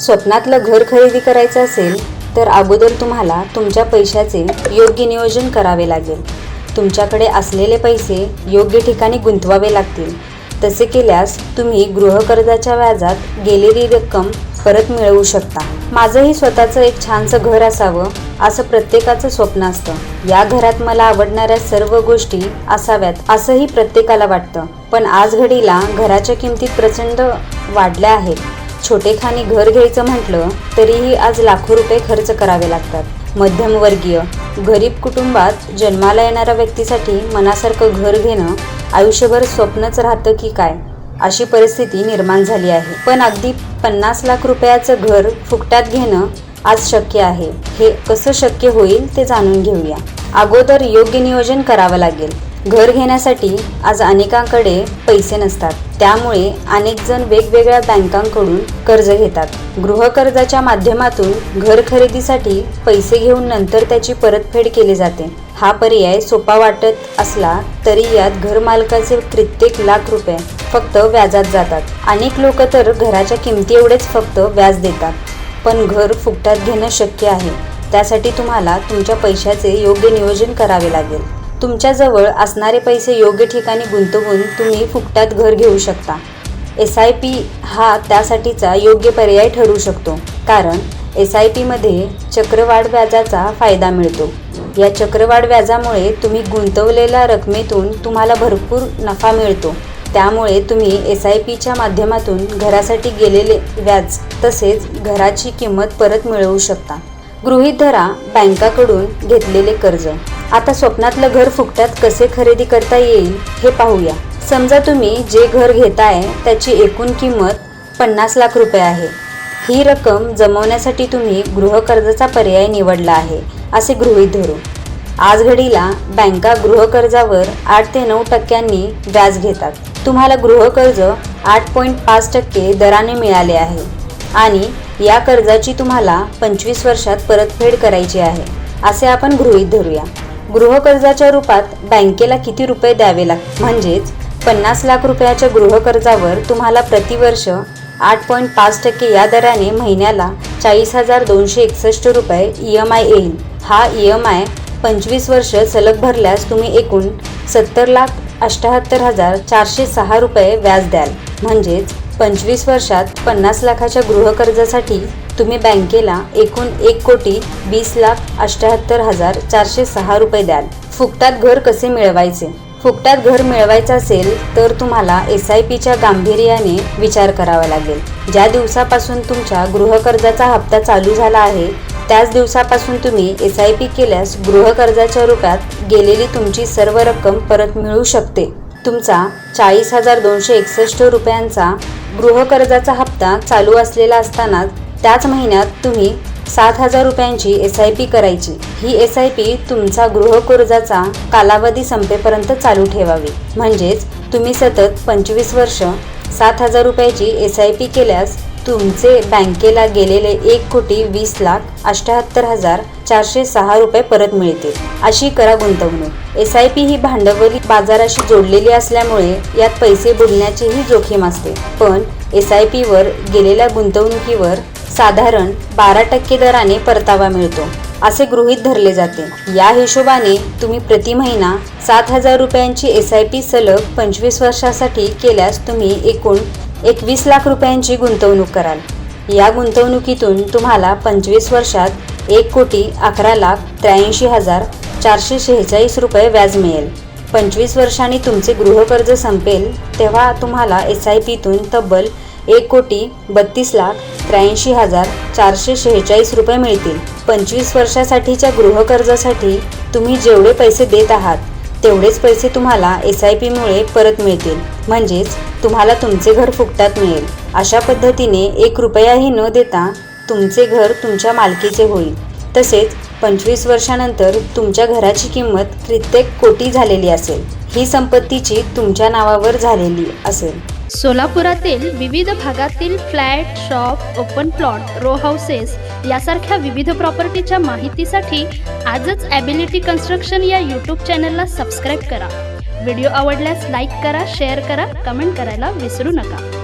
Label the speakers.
Speaker 1: स्वप्नातलं घर खरेदी करायचं असेल तर अगोदर तुम्हाला तुमच्या पैशाचे योग्य नियोजन करावे लागेल. तुमच्याकडे असलेले पैसे योग्य ठिकाणी गुंतवावे लागतील. तसे केल्यास तुम्ही गृहकर्जाच्या व्याजात गेलेली रक्कम परत मिळवू शकता. माझंही स्वतःचं एक छानसं घर असावं असं प्रत्येकाचं स्वप्न असतं. या घरात मला आवडणाऱ्या सर्व गोष्टी असाव्यात असंही प्रत्येकाला वाटतं. पण आज घडीला घराच्या किमती प्रचंड वाढल्या आहेत. छोटेखानी घर घ्यायचं म्हटलं तरीही आज लाखो रुपये खर्च करावे लागतात. मध्यमवर्गीय गरीब कुटुंबात जन्माला येणाऱ्या व्यक्तीसाठी मनासारखं घर घेणं आयुष्यभर स्वप्नच राहतं की काय? अशी परिस्थिती निर्माण झाली आहे. पण अगदी पन्नास लाख रुपयाचं घर फुकटात घेणं आज शक्य आहे. हे कसं शक्य होईल ते जाणून घेऊया. अगोदर योग्य नियोजन करावं लागेल. घर घेण्यासाठी आज अनेकांकडे पैसे नसतात. त्यामुळे अनेक जण वेगवेगळ्या बँकांकडून कर्ज घेतात. गृहकर्जाच्या माध्यमातून घर खरेदीसाठी पैसे घेऊन नंतर त्याची परतफेड केली जाते. हा पर्याय सोपा वाटत असला तरी यात घरमालकाचे कित्येक लाख रुपये फक्त व्याजात जातात. अनेक लोक तर घराच्या किमती एवढेच फक्त व्याज देतात. पण घर फुकटात घेणं शक्य आहे. त्यासाठी तुम्हाला तुमच्या पैशाचे योग्य नियोजन करावे लागेल. तुमच्याजवळ असणारे पैसे योग्य ठिकाणी गुंतवून तुम्ही फुकटात घर घेऊ शकता. एस आय पी हा त्यासाठीचा योग्य पर्याय ठरू शकतो. कारण एस आय पीमध्ये चक्रवाढ व्याजाचा फायदा मिळतो. या चक्रवाढ व्याजामुळे तुम्ही गुंतवलेल्या रकमेतून तुम्हाला भरपूर नफा मिळतो. त्यामुळे तुम्ही एस आय पीच्या माध्यमातून घरासाठी गेलेले व्याज तसेच घराची किंमत परत मिळवू शकता. गृहीत धरा बँकाकडून घेतलेले कर्ज. आता स्वप्नातलं घर फुकट्यात कसे खरेदी करता येईल हे पाहूया. समजा तुम्ही जे घर घेताय त्याची एकूण किंमत पन्नास लाख रुपये आहे. ही रक्कम जमवण्यासाठी तुम्ही गृहकर्जाचा पर्याय निवडला आहे असे गृहीत धरू. आज घडीला बँका गृहकर्जावर आठ ते नऊ टक्क्यांनी व्याज घेतात. तुम्हाला गृहकर्ज आठ पॉईंट पाच टक्के दराने मिळाले आहे आणि या कर्जाची तुम्हाला पंचवीस वर्षात परतफेड करायची आहे असे आपण गृहीत धरूया. गृहकर्जाच्या रूपात बँकेला किती रुपये द्यावे लागतात म्हणजेच पन्नास लाख रुपयाच्या गृहकर्जावर तुम्हाला प्रतिवर्ष आठ पॉईंट पाच टक्के या दराने महिन्याला चाळीस हजार दोनशे एकसष्ट रुपये ई एम आय येईल. हा ई एम आय पंचवीस वर्ष सलग भरल्यास तुम्ही एकूण सत्तर लाख अष्ट्याहत्तर हजार चारशे सहा रुपये व्याज द्याल. म्हणजेच पंचवीस वर्षात पन्नास लाखाच्या गृहकर्जासाठी तुम्ही बँकेला एकूण एक कोटी वीस लाख अष्ट्याहत्तर हजार चारशे सहा रुपये द्याल. फुकटात घर कसे मिळवायचे? फुकटात घर मिळवायचं असेल तर तुम्हाला एस आय पीच्या गांभीर्याने विचार करावा लागेल. ज्या दिवसापासून तुमच्या गृहकर्जाचा हप्ता चालू झाला आहे त्याच दिवसापासून तुम्ही एस आय पी केल्यास गृहकर्जाच्या रूपात गेलेली तुमची सर्व रक्कम परत मिळू शकते. तुमचा चाळीस हजार दोनशे एकसष्ट रुपयांचा गृहकर्जाचा हप्ता चालू असलेला असताना त्याच महिन्यात तुम्ही सात हजार रुपयांची एस आय पी करायची. ही एस आय पी तुमचा गृहकर्जाचा कालावधी संपेपर्यंत चालू ठेवावी. म्हणजेच तुम्ही सतत पंचवीस वर्ष सात हजार रुपयाची एस आय पी केल्यास तुमचे बँकेला गेलेले एक कोटी वीस लाख अष्ट्याहत्तर हजार चारशे सहा रुपये परत मिळतील अशी करा गुंतवणूक. एस आय पी ही भांडवली बाजाराशी जोडलेली असल्यामुळे यात पैसे बुडण्याचीही जोखीम असते. पण एस आय पीवर गेलेल्या गुंतवणुकीवर साधारण बारा टक्के दराने परतावा मिळतो असे गृहीत धरले जाते. या हिशोबाने तुम्ही प्रति महिना सात हजार रुपयांची एस आय पी सलग पंचवीस वर्षासाठी केल्यास तुम्ही एकूण एकवीस लाख रुपयांची गुंतवणूक कराल. या गुंतवणुकीतून तुम्हाला पंचवीस वर्षात एक कोटी अकरा लाख त्र्याऐंशी हजार चारशे शेहेचाळीस रुपये व्याज मिळेल. पंचवीस वर्षांनी तुमचे गृहकर्ज संपेल तेव्हा तुम्हाला एस आय पीतून तब्बल एक कोटी बत्तीस लाख त्र्याऐंशी हजार चारशे शेहेचाळीस रुपये मिळतील. पंचवीस वर्षासाठीच्या गृहकर्जासाठी तुम्ही जेवढे पैसे देत आहात तेवढेच पैसे तुम्हाला एस आय पीमुळे परत मिळतील. म्हणजेच तुम्हाला तुमचे घर फुकटात मिळेल. अशा पद्धतीने एक रुपयाही न देता तुमचे घर तुमच्या मालकीचे होईल. तसेच पंचवीस वर्षानंतर तुमच्या घराची किंमत कित्येक कोटी झालेली असेल. ही संपत्तीची तुमच्या नावावर झालेली असेल.
Speaker 2: सोलापुरातील विविध भागातील flat shop open plot row houses यासारख्या विविध प्रॉपर्टीच्या माहितीसाठी आजच ॲबिलिटी कन्स्ट्रक्शन या यूट्यूब चॅनलला सबस्क्राईब करा. व्हिडिओ आवडल्यास लाईक करा शेअर करा कमेंट करायला विसरू नका.